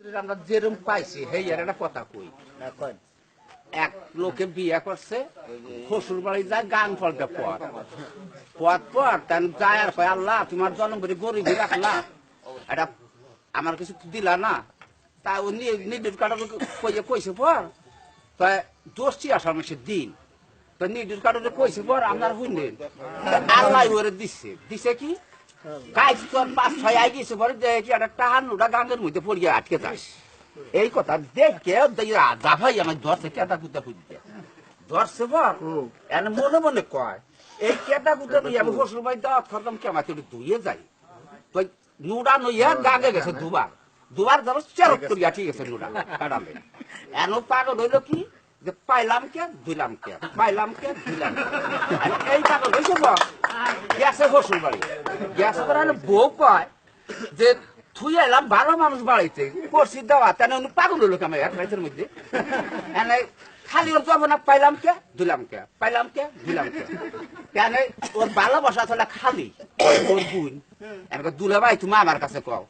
আমরা যেরকম পাইছি, হেই আর একটা কথা কই। এখন এক লোকে বিয়ে করছে শ্বশুর বাড়ি যায়, গান ফলতে পর পথ পর তেন যায় আর আল্লাহ, তোমার জন্ম করে গরিবই রাখলা। এটা আমার কিছু দিলা না। তা ও নির্দেশ কাটা কইয়ে কইছে পর তাই দোষটি আসার মাসের দিন। তো নির্দেশ কাটা কইছে পর, আপনার শুনলেন আল্লাহ ওরে দিচ্ছে দিছে কি? গাছ তোর পাঁচ ছয় আই গেছে পরে দেখি একটা টাহান ওটা গাঙ্গের মধ্যে পড়িয়ে আটকে যায়। এই কথা দেখে রাজা ভাই আমার ধরছে কেটা কুতা খুঁজতে ধরছে বল এনে মনে মনে কয় এই কেটা কুতা দিয়ে আমি শ্বশুর ভাই দাওয়াত খতম কেমন ধুয়ে যাই? তো নুডা নইয়া গেছে দুবার। দুবার ধরো চেরক করিয়া ঠিক আছে নুডা কাটালে এন পাগল হইল কি? যে পাইলাম কে ধুইলাম কে পাইলাম কে ধুইলাম এই পাগল হয়েছে গেছে শ্বশুর বাড়ি গেছে বাড়ি বউ কয় যে থুই এলাম ভালো মানুষ বাড়িতে করছি দেওয়া তেন পাগল হলো কেমন এক রাইতের মধ্যে। খালি ওর যাব না পাইলাম কে দিলাম কে পাইলাম কে দিলাম কে কেন ওর ভালোবাসা আসলে খালি। ওর বুন দুলে ভাই তুমি আমার কাছে কও।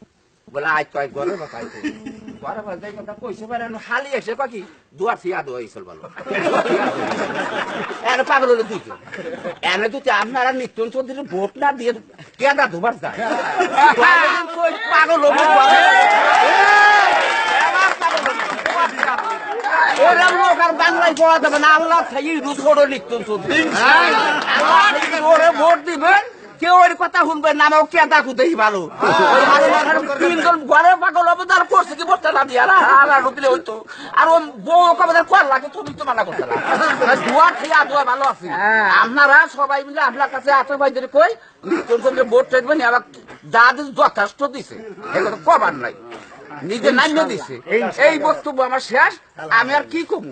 বলে আজ কয় ঘরে কথা কইছে পারে খালি এসে কয় কি? দুয়ার ফিয়া দোয়া ইসল বলো। এনে পাগল হলো দুইজন। এনে দুটি আপনারা নিত্যন চৌধুরী ভোট না দিয়ে কেদা ধোবার যায়? কই পাগল। হব ওরা লোক আর বাংলায় পড়া যাবে না আল্লাহ লিখতেন চৌধুরী ওরে ভোট দিবেন। কেউ ওর কথা শুনবে না আমার কেদা কুদেই ভালো। তিনজন ঘরে পাগল অবদান করছে কি বলতে না দিয়ে? আর আর দিলে হইতো। আর ও বউ কবে কর লাগে তুমি তো মানা করতে না দুয়া খেয়ে দোয়া ভালো আছে। আপনারা সবাই মিলে আপনার কাছে আতো ভাইদের কই নিত্যন চন্দ্র ভোট চাইবেন আবার দাদি যথেষ্ট দিছে। এগুলো কবার নাই। নিজে নান্য দিছে। এই বক্তব্য আমার শেষ আমি আর কি কমু?